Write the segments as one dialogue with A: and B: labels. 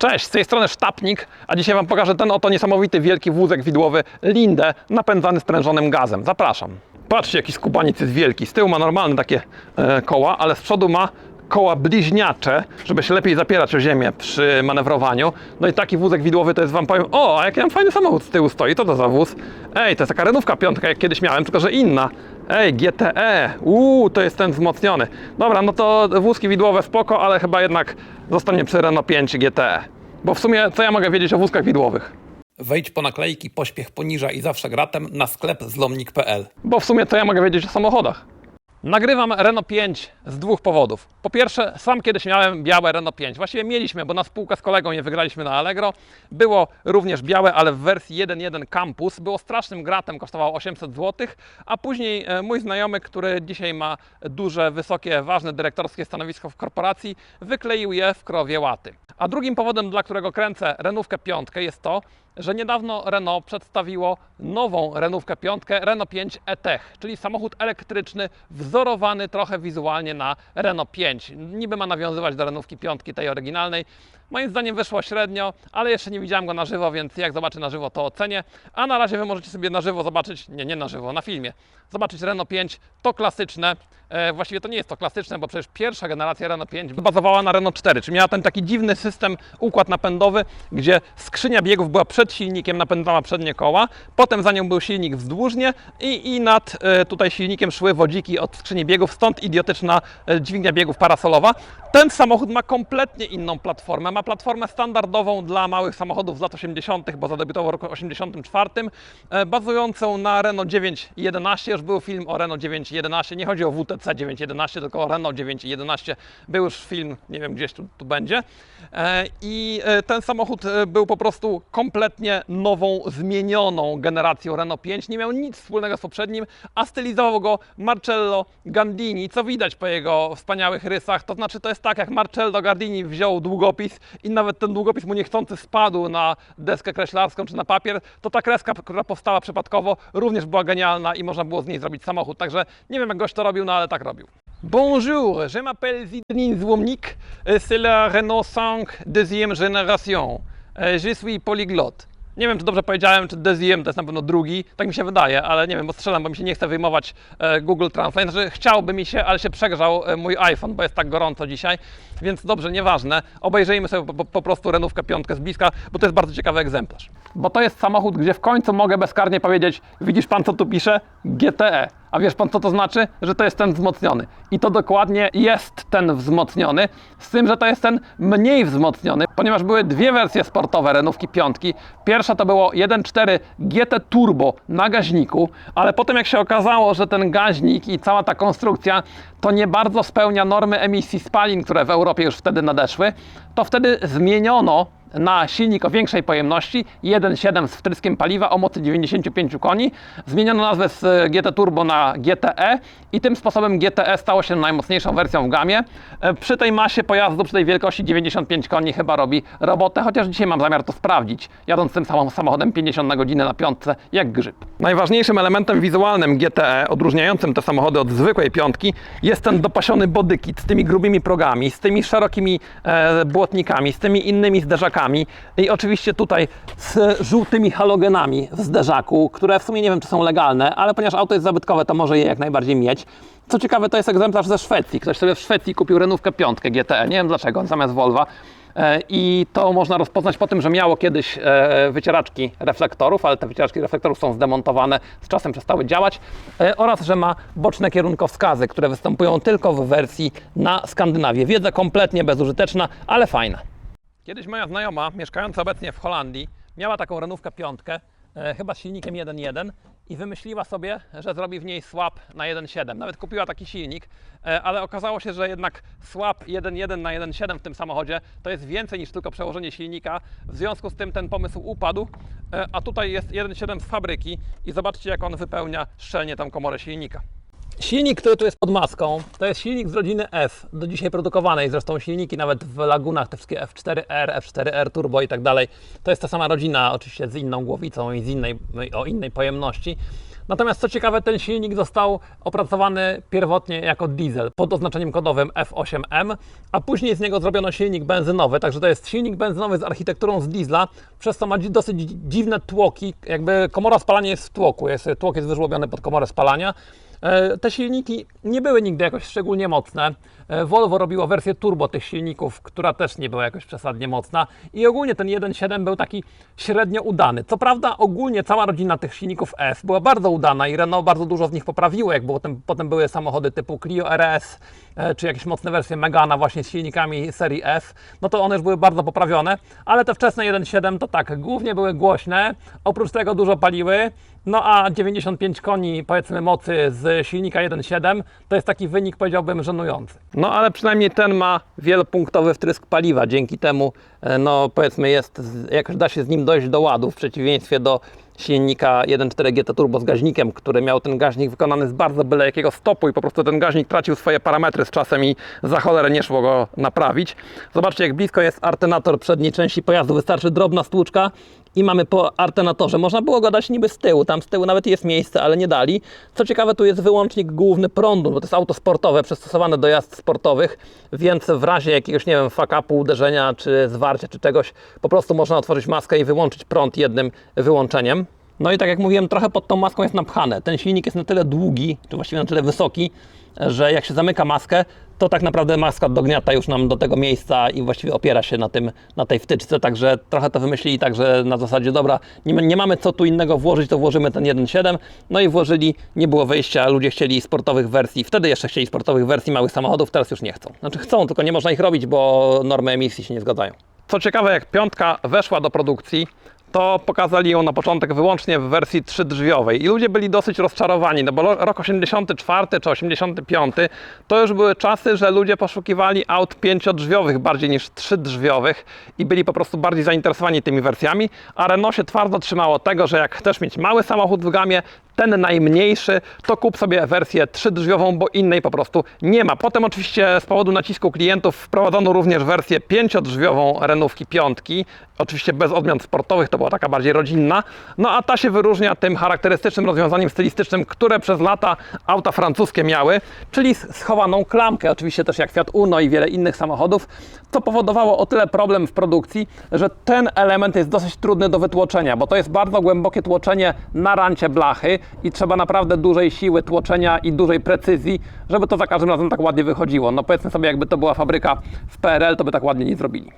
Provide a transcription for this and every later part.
A: Cześć, z tej strony Sztapnik, a dzisiaj Wam pokażę ten oto niesamowity wielki wózek widłowy Lindę napędzany sprężonym gazem. Zapraszam. Patrzcie, jaki skubaniec jest wielki. Z tyłu ma normalne takie e, koła, ale z przodu ma koła bliźniacze, żeby się lepiej zapierać o ziemię przy manewrowaniu. No i taki wózek widłowy to jest Wam powiem, o, a jaki tam fajny samochód z tyłu stoi, to to za wóz. Ej, to jest taka renówka piątka, jak kiedyś miałem, tylko że inna. Ej, GTE, uuu, to jest ten wzmocniony. Dobra, no to wózki widłowe spoko, ale chyba jednak zostanie przy Renault 5 GTE. Bo w sumie, co ja mogę wiedzieć o wózkach widłowych?
B: Wejdź po naklejki, pośpiech poniża i zawsze gratem na sklep zlomnik.pl.
A: Bo w sumie, co ja mogę wiedzieć o samochodach? Nagrywam Renault 5 z dwóch powodów. Po pierwsze, sam kiedyś miałem białe Renault 5. Właściwie mieliśmy, bo na spółkę z kolegą je wygraliśmy na Allegro. Było również białe, ale w wersji 1.1 Campus. Było strasznym gratem, kosztowało 800 zł. A później e, mój znajomy, który dzisiaj ma duże, wysokie, ważne dyrektorskie stanowisko w korporacji, wykleił je w krowie łaty. A drugim powodem, dla którego kręcę Renówkę piątkę jest to, że niedawno Renault przedstawiło nową Renówkę piątkę Renault 5 E-Tech, czyli samochód elektryczny wzorowany trochę wizualnie na Renault 5. Niby ma nawiązywać do Renówki piątki, tej oryginalnej. Moim zdaniem wyszło średnio, ale jeszcze nie widziałem go na żywo, więc jak zobaczę na żywo, to ocenię. A na razie Wy możecie sobie na żywo zobaczyć, nie, nie na żywo, na filmie, zobaczyć Renault 5. To klasyczne, e, właściwie to nie jest to klasyczne, bo przecież pierwsza generacja Renault 5 bazowała na Renault 4, czyli miała ten taki dziwny system, układ napędowy, gdzie skrzynia biegów była przed silnikiem, napędzała przednie koła, potem za nią był silnik wzdłużnie i, i nad e, tutaj silnikiem szły wodziki od skrzyni biegów, stąd idiotyczna e, dźwignia biegów parasolowa. Ten samochód ma kompletnie inną platformę. Ma platformę standardową dla małych samochodów z lat 80., bo zadebiutował w roku 84, e, bazującą na Renault 911. Już był film o Renault 911. Nie chodzi o WTC 911, tylko o Renault 911. Był już film, nie wiem, gdzieś tu, tu będzie. E, I e, ten samochód był po prostu kompletnie nową, zmienioną generacją Renault 5. Nie miał nic wspólnego z poprzednim, a stylizował go Marcello Gandini, co widać po jego wspaniałych rysach. To znaczy, to jest tak, jak Marcello Gandini wziął długopis i nawet ten długopis mu niechcący spadł na deskę kreślarską czy na papier, to ta kreska, która powstała przypadkowo, również była genialna i można było z niej zrobić samochód. Także nie wiem, jak gość to robił, no ale tak robił. Bonjour, je m'appelle Zidane Złomnik, c'est la Renault 5 deuxième génération. Je suis polyglotte. Nie wiem, czy dobrze powiedziałem, czy deuxième to jest na pewno drugi, tak mi się wydaje, ale nie wiem, bo strzelam, bo mi się nie chce wyjmować e, Google Translate. Znaczy, chciałby mi się, ale się przegrzał e, mój iPhone, bo jest tak gorąco dzisiaj, więc dobrze, nieważne. Obejrzyjmy sobie po, po, po prostu renówkę piątkę z bliska, bo to jest bardzo ciekawy egzemplarz. Bo to jest samochód, gdzie w końcu mogę bezkarnie powiedzieć, widzisz pan, co tu pisze? GTE. A wiesz pan, co to znaczy? Że to jest ten wzmocniony. I to dokładnie jest ten wzmocniony, z tym, że to jest ten mniej wzmocniony, ponieważ były dwie wersje sportowe Renówki piątki. Pierwsza to było 1.4 GT Turbo na gaźniku, ale potem jak się okazało, że ten gaźnik i cała ta konstrukcja to nie bardzo spełnia normy emisji spalin, które w Europie już wtedy nadeszły, to wtedy zmieniono na silnik o większej pojemności 1.7 z wtryskiem paliwa o mocy 95 koni. Zmieniono nazwę z GT Turbo na GTE i tym sposobem GTE stało się najmocniejszą wersją w gamie. E, Przy tej masie pojazdu, przy tej wielkości 95 koni chyba robi robotę, chociaż dzisiaj mam zamiar to sprawdzić, jadąc tym samym samochodem 50 na godzinę na piątce jak grzyb. Najważniejszym elementem wizualnym GTE, odróżniającym te samochody od zwykłej piątki, jest ten dopasiony bodykit z tymi grubymi progami, z tymi szerokimi e, błotnikami, z tymi innymi zderzakami i oczywiście tutaj z żółtymi halogenami w zderzaku, które w sumie nie wiem, czy są legalne, ale ponieważ auto jest zabytkowe, to może je jak najbardziej mieć. Co ciekawe, to jest egzemplarz ze Szwecji. Ktoś sobie w Szwecji kupił renówkę piątkę GTE, nie wiem dlaczego, zamiast Volva. E, I to można rozpoznać po tym, że miało kiedyś e, wycieraczki reflektorów, ale te wycieraczki reflektorów są zdemontowane, z czasem przestały działać, e, oraz że ma boczne kierunkowskazy, które występują tylko w wersji na Skandynawię. Wiedza kompletnie bezużyteczna, ale fajna. Kiedyś moja znajoma, mieszkająca obecnie w Holandii, miała taką renówkę piątkę, e, chyba z silnikiem 1.1 i wymyśliła sobie, że zrobi w niej swap na 1.7. Nawet kupiła taki silnik, e, ale okazało się, że jednak swap 1.1 na 1.7 w tym samochodzie to jest więcej niż tylko przełożenie silnika. W związku z tym ten pomysł upadł, e, a tutaj jest 1.7 z fabryki i zobaczcie jak on wypełnia szczelnie tą komorę silnika. Silnik, który tu jest pod maską, to jest silnik z rodziny F, do dzisiaj produkowanej. Zresztą silniki nawet w lagunach, te wszystkie F4R, F4R Turbo i tak dalej, to jest ta sama rodzina, oczywiście z inną głowicą i z innej, o innej pojemności. Natomiast co ciekawe, ten silnik został opracowany pierwotnie jako diesel pod oznaczeniem kodowym F8M, a później z niego zrobiono silnik benzynowy, także to jest silnik benzynowy z architekturą z diesla, przez co ma dosyć dziwne tłoki, jakby komora spalania jest w tłoku, jest, tłok jest wyżłobiony pod komorę spalania. E, Te silniki nie były nigdy jakoś szczególnie mocne. E, Volvo robiło wersję turbo tych silników, która też nie była jakoś przesadnie mocna. I ogólnie ten 1.7 był taki średnio udany. Co prawda, ogólnie cała rodzina tych silników F była bardzo udana i Renault bardzo dużo z nich poprawiło. Jak było, potem, potem były samochody typu Clio RS, e, czy jakieś mocne wersje Megana właśnie z silnikami serii F, no to one już były bardzo poprawione. Ale te wczesne 1.7 to tak, głównie były głośne, oprócz tego dużo paliły. No a 95 koni, powiedzmy, mocy z silnika 1.7 to jest taki wynik, powiedziałbym, żenujący. No ale przynajmniej ten ma wielopunktowy wtrysk paliwa. Dzięki temu, e, no powiedzmy, jest, jakoś da się z nim dojść do ładu, w przeciwieństwie do silnika 1.4 GT Turbo z gaźnikiem, który miał ten gaźnik wykonany z bardzo byle jakiego stopu i po prostu ten gaźnik tracił swoje parametry z czasem i za cholerę nie szło go naprawić. Zobaczcie, jak blisko jest artenator przedniej części pojazdu. Wystarczy drobna stłuczka i mamy po artenatorze. Można było go dać niby z tyłu, tam z tyłu nawet jest miejsce, ale nie dali. Co ciekawe, tu jest wyłącznik główny prądu, bo to jest auto sportowe, przystosowane do jazd sportowych, więc w razie jakiegoś, nie wiem, fuck-upu, uderzenia, czy zwarcia, czy czegoś, po prostu można otworzyć maskę i wyłączyć prąd jednym wyłączeniem. No i tak jak mówiłem, trochę pod tą maską jest napchane. Ten silnik jest na tyle długi, czy właściwie na tyle wysoki, że jak się zamyka maskę, to tak naprawdę maska dogniata już nam do tego miejsca i właściwie opiera się na, tym, na tej wtyczce, także trochę to wymyślili tak, że na zasadzie dobra, nie, nie mamy co tu innego włożyć, to włożymy ten 1.7, no i włożyli, nie było wyjścia, ludzie chcieli sportowych wersji, wtedy jeszcze chcieli sportowych wersji małych samochodów, teraz już nie chcą. Znaczy chcą, tylko nie można ich robić, bo normy emisji się nie zgadzają. Co ciekawe, jak piątka weszła do produkcji, to pokazali ją na początek wyłącznie w wersji trzydrzwiowej. I ludzie byli dosyć rozczarowani, no bo rok 84 czy 85 to już były czasy, że ludzie poszukiwali aut pięciodrzwiowych bardziej niż trzydrzwiowych i byli po prostu bardziej zainteresowani tymi wersjami, a Renault się twardo trzymało tego, że jak chcesz mieć mały samochód w gamie, ten najmniejszy, to kup sobie wersję trzydrzwiową, bo innej po prostu nie ma. Potem oczywiście z powodu nacisku klientów wprowadzono również wersję pięciodrzwiową Renówki piątki, oczywiście bez odmian sportowych, to była taka bardziej rodzinna, no a ta się wyróżnia tym charakterystycznym rozwiązaniem stylistycznym, które przez lata auta francuskie miały, czyli schowaną klamkę, oczywiście też jak Fiat Uno i wiele innych samochodów, co powodowało o tyle problem w produkcji, że ten element jest dosyć trudny do wytłoczenia, bo to jest bardzo głębokie tłoczenie na rancie blachy i trzeba naprawdę dużej siły tłoczenia i dużej precyzji, żeby to za każdym razem tak ładnie wychodziło. No powiedzmy sobie, jakby to była fabryka w PRL, to by tak ładnie nie zrobili.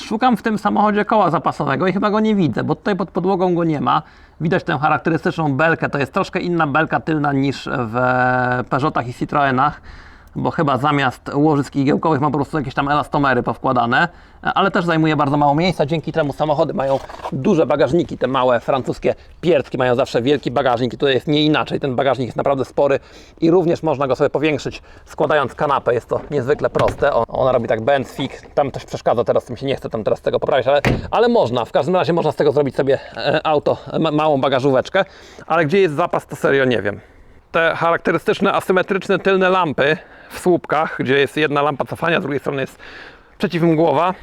A: Szukam w tym samochodzie koła zapasowego i chyba go nie widzę, bo tutaj pod podłogą go nie ma. Widać tę charakterystyczną belkę, to jest troszkę inna belka tylna niż w Peugeotach i Citroenach, bo chyba zamiast łożysk igiełkowych ma po prostu jakieś tam elastomery powkładane, ale też zajmuje bardzo mało miejsca, dzięki temu samochody mają duże bagażniki, te małe francuskie piertki mają zawsze wielki bagażnik i tutaj jest nie inaczej, ten bagażnik jest naprawdę spory i również można go sobie powiększyć składając kanapę, jest to niezwykle proste, ona robi tak benzfik, tam coś przeszkadza teraz, mi się nie chce tam teraz tego poprawiać, ale, ale można, w każdym razie można z tego zrobić sobie e, auto, ma, małą bagażóweczkę, ale gdzie jest zapas to serio nie wiem te charakterystyczne asymetryczne tylne lampy w słupkach, gdzie jest jedna lampa cofania, z drugiej strony jest przeciwmgłowa.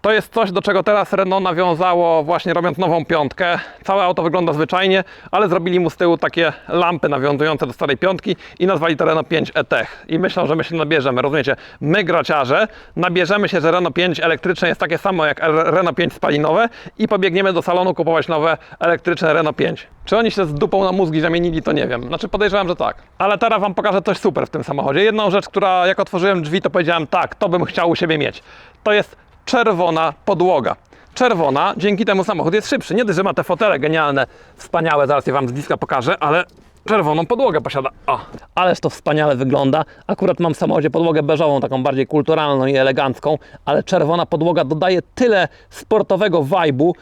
A: To jest coś, do czego teraz Renault nawiązało właśnie robiąc nową piątkę. Całe auto wygląda zwyczajnie, ale zrobili mu z tyłu takie lampy nawiązujące do starej piątki i nazwali to Renault 5 E-Tech. I myślą, że my się nabierzemy. Rozumiecie? My graciarze nabierzemy się, że Renault 5 elektryczne jest takie samo jak Renault 5 spalinowe i pobiegniemy do salonu kupować nowe elektryczne Renault 5. Czy oni się z dupą na mózgi zamienili, to nie wiem. Znaczy podejrzewam, że tak. Ale teraz Wam pokażę coś super w tym samochodzie. Jedną rzecz, która jak otworzyłem drzwi, to powiedziałem tak, to bym chciał u siebie mieć. To jest czerwona podłoga. Czerwona, dzięki temu samochód jest szybszy. Nie dość, że ma te fotele genialne, wspaniałe, zaraz je Wam z bliska pokażę, ale czerwoną podłogę posiada. O, ależ to wspaniale wygląda. Akurat mam w samochodzie podłogę beżową, taką bardziej kulturalną i elegancką, ale czerwona podłoga dodaje tyle sportowego wajbu,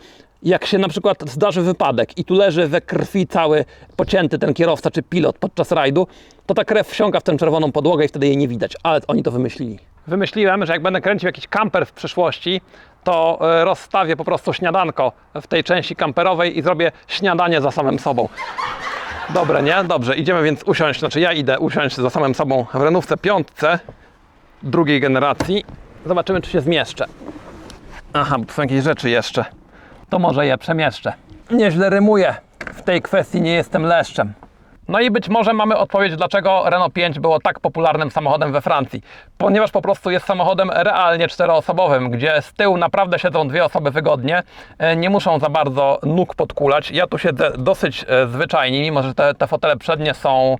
A: jak się na przykład zdarzy wypadek i tu leży we krwi cały pocięty ten kierowca czy pilot podczas rajdu, to ta krew wsiąka w tę czerwoną podłogę i wtedy jej nie widać, ale oni to wymyślili. Wymyśliłem, że jak będę kręcił jakiś kamper w przyszłości, to e, rozstawię po prostu śniadanko w tej części kamperowej i zrobię śniadanie za samym sobą. Dobre, nie? Dobrze, idziemy więc usiąść, znaczy ja idę usiąść za samym sobą w Renówce piątce drugiej generacji. Zobaczymy, czy się zmieszczę. Aha, bo są jakieś rzeczy jeszcze. To może je przemieszczę. Nieźle rymuję. W tej kwestii nie jestem leszczem. No i być może mamy odpowiedź, dlaczego Renault 5 było tak popularnym samochodem we Francji. Ponieważ po prostu jest samochodem realnie czteroosobowym, gdzie z tyłu naprawdę siedzą dwie osoby wygodnie, e, nie muszą za bardzo nóg podkulać. Ja tu siedzę dosyć e, zwyczajnie, mimo że te, te fotele przednie są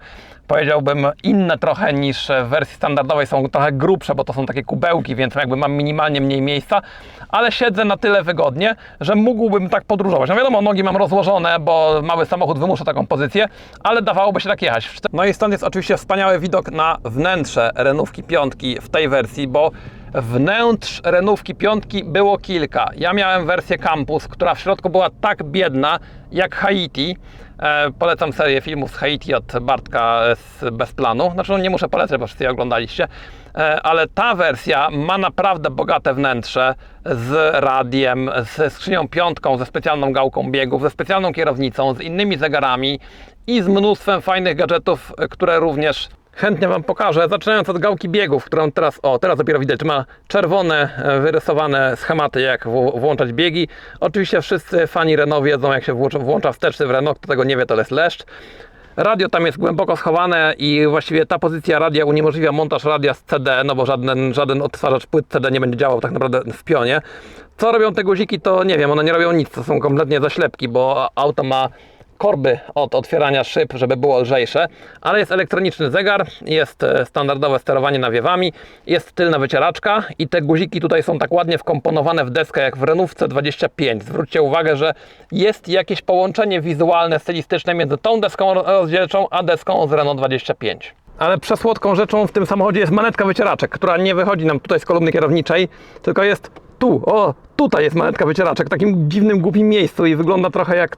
A: powiedziałbym inne trochę niż w wersji standardowej, są trochę grubsze, bo to są takie kubełki, więc jakby mam minimalnie mniej miejsca, ale siedzę na tyle wygodnie, że mógłbym tak podróżować. No wiadomo, nogi mam rozłożone, bo mały samochód wymusza taką pozycję, ale dawałoby się tak jechać. No i stąd jest oczywiście wspaniały widok na wnętrze Renówki piątki w tej wersji, bo wnętrz Renówki piątki było kilka. Ja miałem wersję Campus, która w środku była tak biedna jak Haiti. E, polecam serię filmów z Haiti od Bartka z Bez Planu. Znaczy, no nie muszę polecać, bo wszyscy je oglądaliście. E, ale ta wersja ma naprawdę bogate wnętrze z radiem, z skrzynią piątką, ze specjalną gałką biegów, ze specjalną kierownicą, z innymi zegarami i z mnóstwem fajnych gadżetów, które również chętnie Wam pokażę. Zaczynając od gałki biegów, którą teraz, o teraz dopiero widać, ma czerwone e, wyrysowane schematy, jak w- włączać biegi. Oczywiście wszyscy fani Renault wiedzą, jak się włącza, włącza wsteczny w Renault, kto tego nie wie, to jest leszcz. Radio tam jest głęboko schowane i właściwie ta pozycja radia uniemożliwia montaż radia z CD, no bo żaden, żaden odtwarzacz płyt CD nie będzie działał tak naprawdę w pionie. Co robią te guziki, to nie wiem, one nie robią nic, to są kompletnie zaślepki, bo auto ma korby od otwierania szyb, żeby było lżejsze, ale jest elektroniczny zegar, jest e, standardowe sterowanie nawiewami, jest tylna wycieraczka i te guziki tutaj są tak ładnie wkomponowane w deskę jak w Renówce 25. Zwróćcie uwagę, że jest jakieś połączenie wizualne, stylistyczne między tą deską rozdzielczą a deską z Renault 25. Ale przesłodką rzeczą w tym samochodzie jest manetka wycieraczek, która nie wychodzi nam tutaj z kolumny kierowniczej, tylko jest tu, o, tutaj jest manetka wycieraczek, w takim dziwnym, głupim miejscu i wygląda trochę jak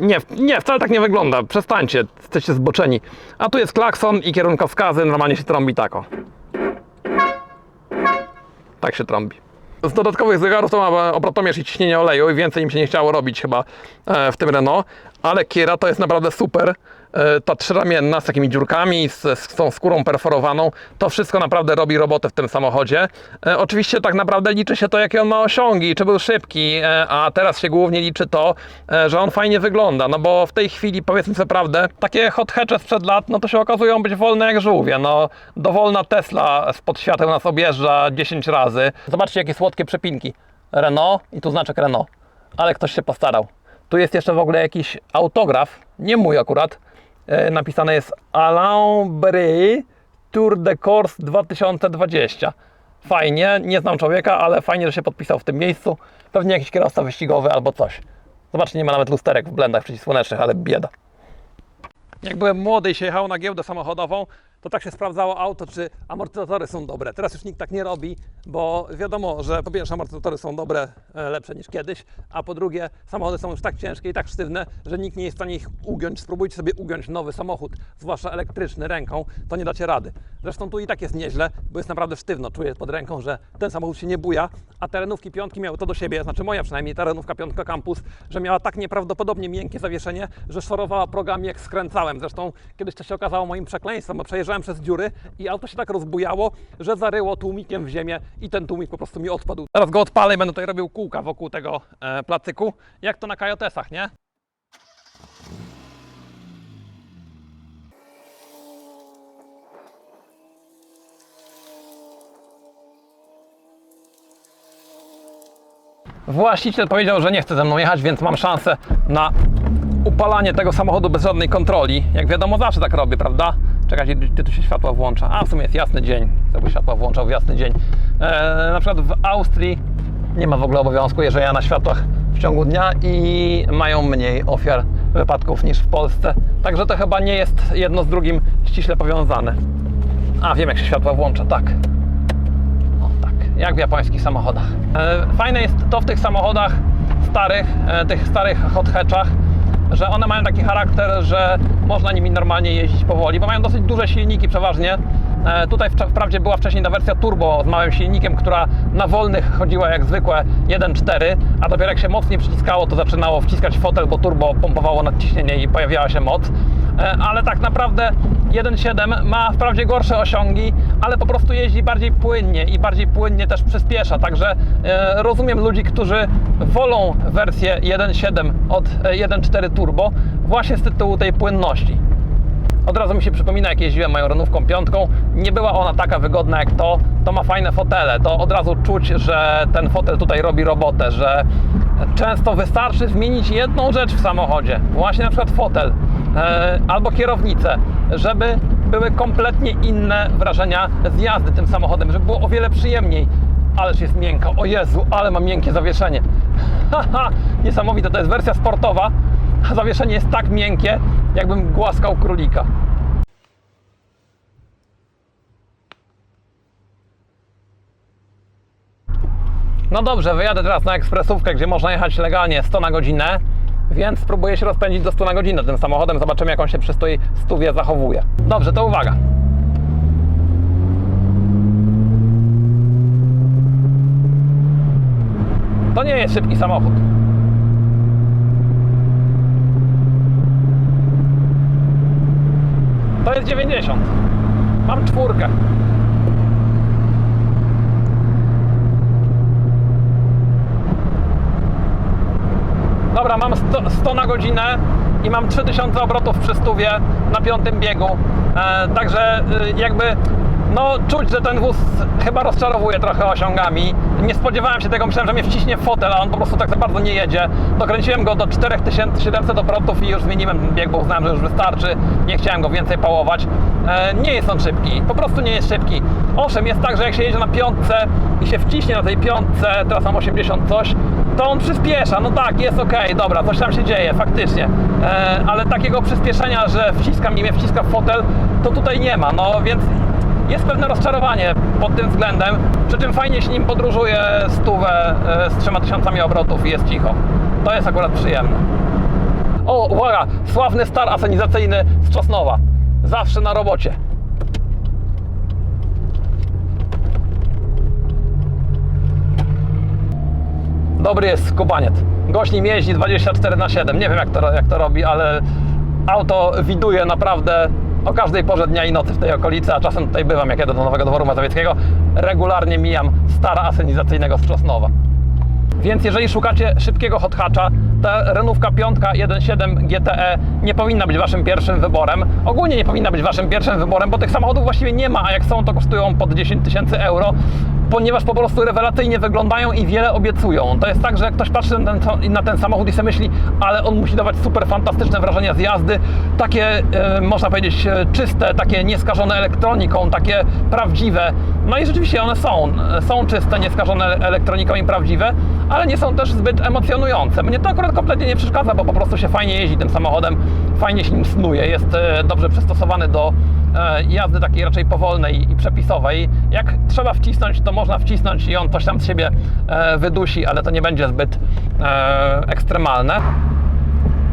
A: nie, nie, wcale tak nie wygląda. Przestańcie, jesteście zboczeni. A tu jest klakson i kierunkowskazy, normalnie się trąbi tako. Tak się trąbi. Z dodatkowych zegarów to ma obrotomierz i ciśnienie oleju i więcej im się nie chciało robić chyba e, w tym Renault, ale Kiera to jest naprawdę super. E, ta trzyramienna z takimi dziurkami, z, z tą skórą perforowaną, to wszystko naprawdę robi robotę w tym samochodzie. E, oczywiście tak naprawdę liczy się to, jakie on ma osiągi, czy był szybki, e, a teraz się głównie liczy to, e, że on fajnie wygląda, no bo w tej chwili, powiedzmy sobie prawdę, takie hot hatche sprzed lat, no to się okazują być wolne jak żółwie, no dowolna Tesla spod świateł nas objeżdża 10 razy. Zobaczcie, jakie słodkie przepinki. Renault i tu znaczek Renault, ale ktoś się postarał. Tu jest jeszcze w ogóle jakiś autograf, nie mój akurat, napisane jest Alain Bry Tour de Corse 2020. Fajnie, nie znam człowieka, ale fajnie, że się podpisał w tym miejscu. Pewnie jakiś kierowca wyścigowy albo coś. Zobaczcie, nie ma nawet lusterek w blendach przeciwsłonecznych, ale bieda. Jak byłem młody i się jechało na giełdę samochodową, to tak się sprawdzało auto, czy amortyzatory są dobre. Teraz już nikt tak nie robi, bo wiadomo, że po pierwsze amortyzatory są dobre, e, lepsze niż kiedyś, a po drugie samochody są już tak ciężkie i tak sztywne, że nikt nie jest w stanie ich ugiąć. Spróbujcie sobie ugiąć nowy samochód, zwłaszcza elektryczny, ręką, to nie dacie rady. Zresztą tu i tak jest nieźle, bo jest naprawdę sztywno. Czuję pod ręką, że ten samochód się nie buja, a terenówki piątki miały to do siebie, znaczy moja przynajmniej terenówka piątka Campus, że miała tak nieprawdopodobnie miękkie zawieszenie, że szorowała progami jak skręcałem. Zresztą kiedyś to się okazało moim przekleństwem, bo przejeżdżałem przez dziury i auto się tak rozbujało, że zaryło tłumikiem w ziemię i ten tłumik po prostu mi odpadł. Teraz go odpalę i będę tutaj robił kółka wokół tego e, placyku, jak to na kajotesach, nie? Właściciel powiedział, że nie chce ze mną jechać, więc mam szansę na upalanie tego samochodu bez żadnej kontroli. Jak wiadomo, zawsze tak robię, prawda? Czekajcie, gdzie tu się światła włącza. A, w sumie jest jasny dzień. By światła włączał w jasny dzień. E, na przykład w Austrii nie ma w ogóle obowiązku jeżdżenia na światłach w ciągu dnia i mają mniej ofiar wypadków niż w Polsce. Także to chyba nie jest jedno z drugim ściśle powiązane. A, wiem jak się światła włącza, tak. O tak, jak w japońskich samochodach. E, Fajne jest to w tych samochodach starych, e, tych starych hot hatchach, że one mają taki charakter, że można nimi normalnie jeździć powoli, bo mają dosyć duże silniki przeważnie. E, Tutaj wprawdzie była wcześniej ta wersja turbo z małym silnikiem, która na wolnych chodziła jak zwykłe 1.4, a dopiero jak się mocniej przyciskało, to zaczynało wciskać fotel, bo turbo pompowało nadciśnienie i pojawiała się moc. E, Ale tak naprawdę 1.7 ma wprawdzie gorsze osiągi, ale po prostu jeździ bardziej płynnie i bardziej płynnie też przyspiesza. Także e, rozumiem ludzi, którzy wolą wersję 1.7 od e, 1.4 turbo, właśnie z tytułu tej płynności. Od razu mi się przypomina, jak jeździłem moją renówką piątką. Nie była ona taka wygodna jak to. To ma fajne fotele. To od razu czuć, że ten fotel tutaj robi robotę, że często wystarczy zmienić jedną rzecz w samochodzie. Właśnie na przykład fotel e, albo kierownicę, żeby były kompletnie inne wrażenia z jazdy tym samochodem, żeby było o wiele przyjemniej. Ależ jest miękka. O Jezu, ale ma miękkie zawieszenie. Haha, niesamowite. To jest wersja sportowa, zawieszenie jest tak miękkie, jakbym głaskał królika. No dobrze, wyjadę teraz na ekspresówkę, gdzie można jechać legalnie 100 na godzinę, więc spróbuję się rozpędzić do 100 na godzinę tym samochodem. Zobaczymy, jak on się przy tej stówie zachowuje. Dobrze, to uwaga. To nie jest szybki samochód. To jest 90. Mam czwórkę. Dobra, mam 100, 100 na godzinę i mam 3000 obrotów przy stówie na piątym biegu. E, także y, jakby no czuć, że ten wóz chyba rozczarowuje trochę osiągami. Nie spodziewałem się tego, myślałem, że mnie wciśnie w fotel, a on po prostu tak za bardzo nie jedzie. Dokręciłem go do 4700 obrotów i już zmieniłem bieg, bo uznałem, że już wystarczy. Nie chciałem go więcej pałować. E, nie jest on szybki, po prostu nie jest szybki. Owszem, jest tak, że jak się jedzie na piątce i się wciśnie na tej piątce, teraz mam 80 coś, to on przyspiesza. No tak, jest ok, dobra, coś tam się dzieje, faktycznie. E, ale takiego przyspieszenia, że wciskam i mnie wciska w fotel, to tutaj nie ma. No więc jest pewne rozczarowanie pod tym względem. Przy czym fajnie się nim podróżuje stówę e, z 3000 obrotów i jest cicho. To jest akurat przyjemne. O, uwaga, sławny star asenizacyjny z Czosnowa. Zawsze na robocie. Dobry jest skubaniec. Gość nim jeździ 24 na 7. Nie wiem jak to, jak to robi, ale auto widuje naprawdę o każdej porze dnia i nocy w tej okolicy, a czasem tutaj bywam, jak jedę do Nowego Dworu Mazowieckiego. Regularnie mijam stara asenizacyjnego z. Więc jeżeli szukacie szybkiego hot ta Renówka 5 1.7 GTE nie powinna być waszym pierwszym wyborem. Ogólnie nie powinna być waszym pierwszym wyborem, bo tych samochodów właściwie nie ma, a jak są, to kosztują pod 10 tysięcy euro, ponieważ po prostu rewelacyjnie wyglądają i wiele obiecują. To jest tak, że jak ktoś patrzy na ten, na ten samochód i sobie myśli, ale on musi dawać super fantastyczne wrażenia z jazdy, takie e, można powiedzieć e, czyste, takie nieskażone elektroniką, takie prawdziwe. No i rzeczywiście one są. Są czyste, nieskażone elektroniką i prawdziwe, ale nie są też zbyt emocjonujące. Mnie to akurat kompletnie nie przeszkadza, bo po prostu się fajnie jeździ tym samochodem, fajnie się nim snuje, jest e, dobrze przystosowany do e, jazdy takiej raczej powolnej i przepisowej. Jak trzeba wcisnąć, to można wcisnąć i on coś tam z siebie e, wydusi, ale to nie będzie zbyt ekstremalne.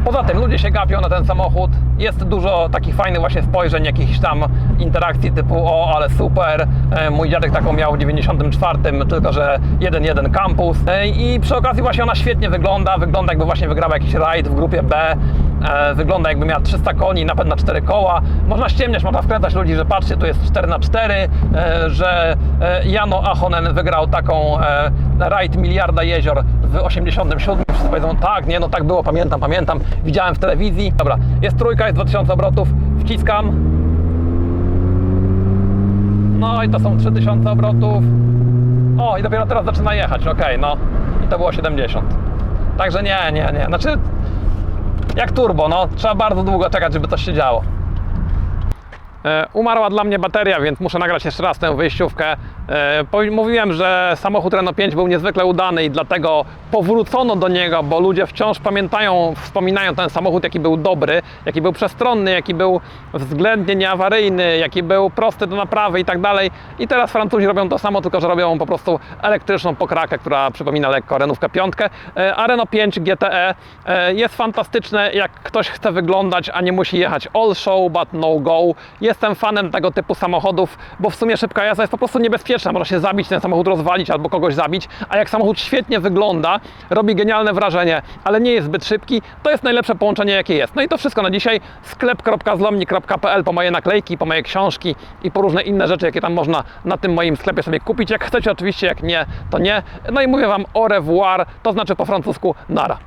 A: Poza tym ludzie się gapią na ten samochód. Jest dużo takich fajnych właśnie spojrzeń, jakichś tam interakcji typu o, ale super, e, mój dziadek taką miał w 94, tylko że 1.1 Campus. E, I przy okazji właśnie ona świetnie wygląda, wygląda jakby właśnie wygrała jakiś rajd w grupie B, wygląda jakby miała 300 koni, napęd na 4 koła. Można ściemniać, można wkręcać ludzi, że patrzcie, tu jest 4 na 4 e, że e, Jano Ahonen wygrał taką e, rajd miliarda jezior w 87. Wszyscy powiedzą, tak, nie, no tak było, pamiętam, pamiętam, widziałem w telewizji. Dobra, jest trójka, jest 2000 obrotów, wciskam. No i to są 3000 obrotów. O, i dopiero teraz zaczyna jechać, ok, no. I to było 70. Także nie, nie, nie. Znaczy, jak turbo, no. Trzeba bardzo długo czekać, żeby coś się działo. E, Umarła dla mnie bateria, więc muszę nagrać jeszcze raz tę wyjściówkę. E, Mówiłem, że samochód Renault 5 był niezwykle udany i dlatego powrócono do niego, bo ludzie wciąż pamiętają, wspominają ten samochód, jaki był dobry, jaki był przestronny, jaki był względnie nieawaryjny, jaki był prosty do naprawy i tak dalej. I teraz Francuzi robią to samo, tylko że robią po prostu elektryczną pokrakę, która przypomina lekko Renówkę 5. E, A Renault 5 GTE e, jest fantastyczne, jak ktoś chce wyglądać, a nie musi jechać all show, but no go. Jestem fanem tego typu samochodów, bo w sumie szybka jazda jest po prostu niebezpieczna. Można się zabić, ten samochód rozwalić albo kogoś zabić, a jak samochód świetnie wygląda, robi genialne wrażenie, ale nie jest zbyt szybki, to jest najlepsze połączenie, jakie jest. No i to wszystko na dzisiaj. sklep.zlomnik.pl po moje naklejki, po moje książki i po różne inne rzeczy, jakie tam można na tym moim sklepie sobie kupić. Jak chcecie oczywiście, jak nie, to nie. No i mówię Wam au revoir, to znaczy po francusku nara.